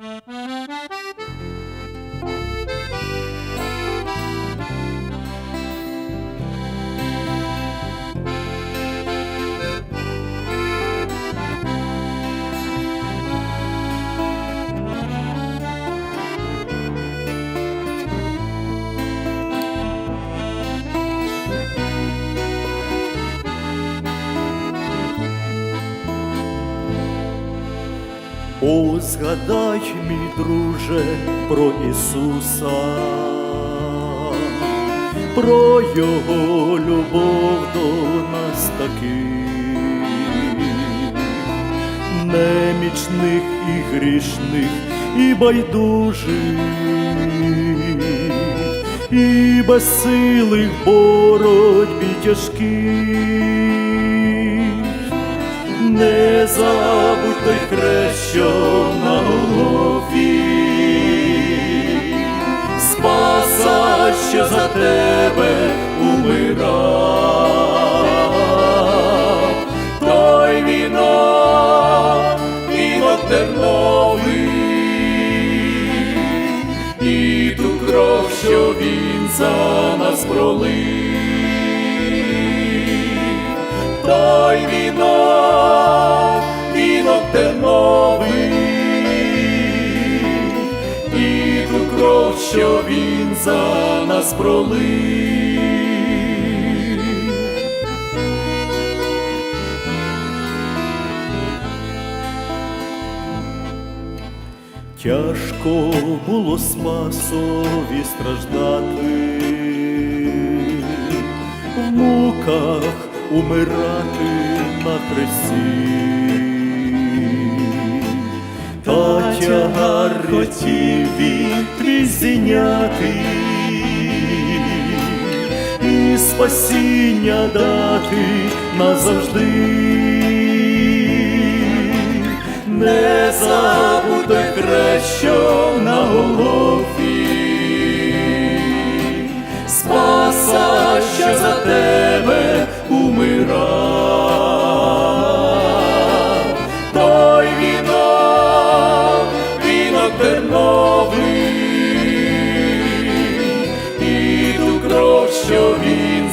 Mm-hmm. О, згадай, мій друже, про Ісуса, про Його любов до нас таких, немічних і грішних, і байдужих, і безсилих боротьбі тяжких. Не хрест, що на голові, спаса, що за тебе умирав, той вінок, вінок терновий, і ту кров, що він за нас пролив. Той вінок терновий, і ту кров, що він за нас пролив. Тяжко було Спасові страждати, в муках умирати на хресті, та тягар хотів він твій і спасіння дати назавжди. Не забуде той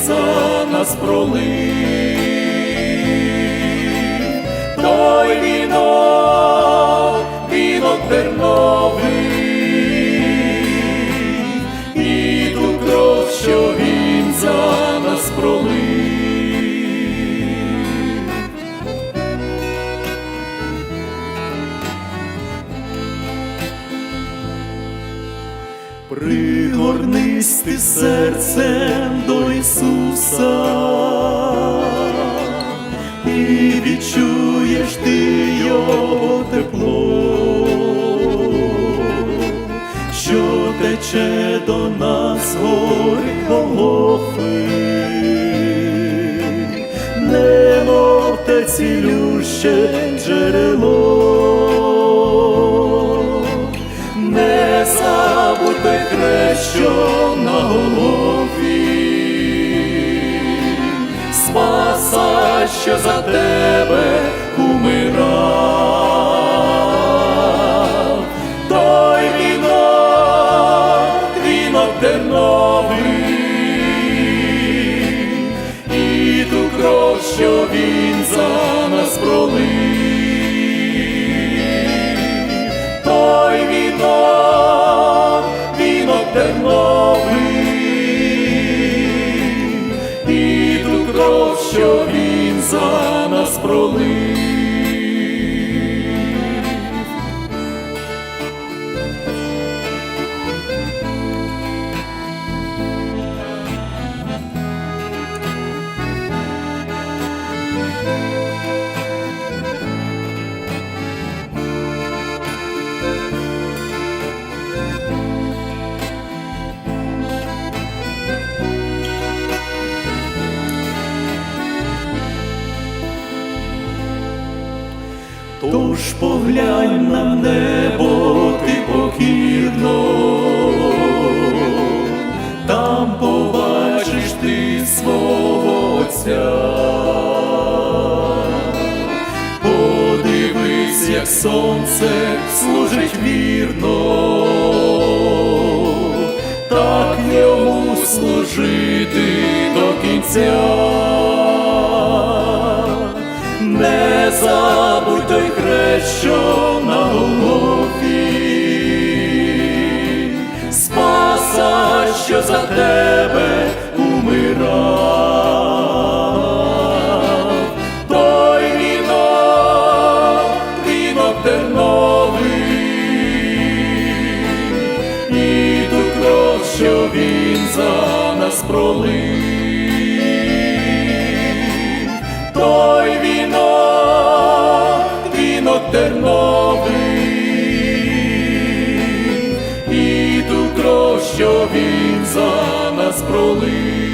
за нас пролив, той вінок, вінок терновий, Пригорнись ти серцем до Ісуса, і відчуєш ти його тепло, що тече до нас гори Голгофи, немов те цілюще джерело. Що на голові, спаса, що за тебе умирав, що він за нас пролив. Тож поглянь на небо ти покірно, там побачиш ти свого Отця. Подивись, як сонце служить вірно, так йому служити до кінця. Що за тебе умирав, той вінок, вінок терновий, і ту кров, що він за нас пролив, той вінок, вінок терновий, і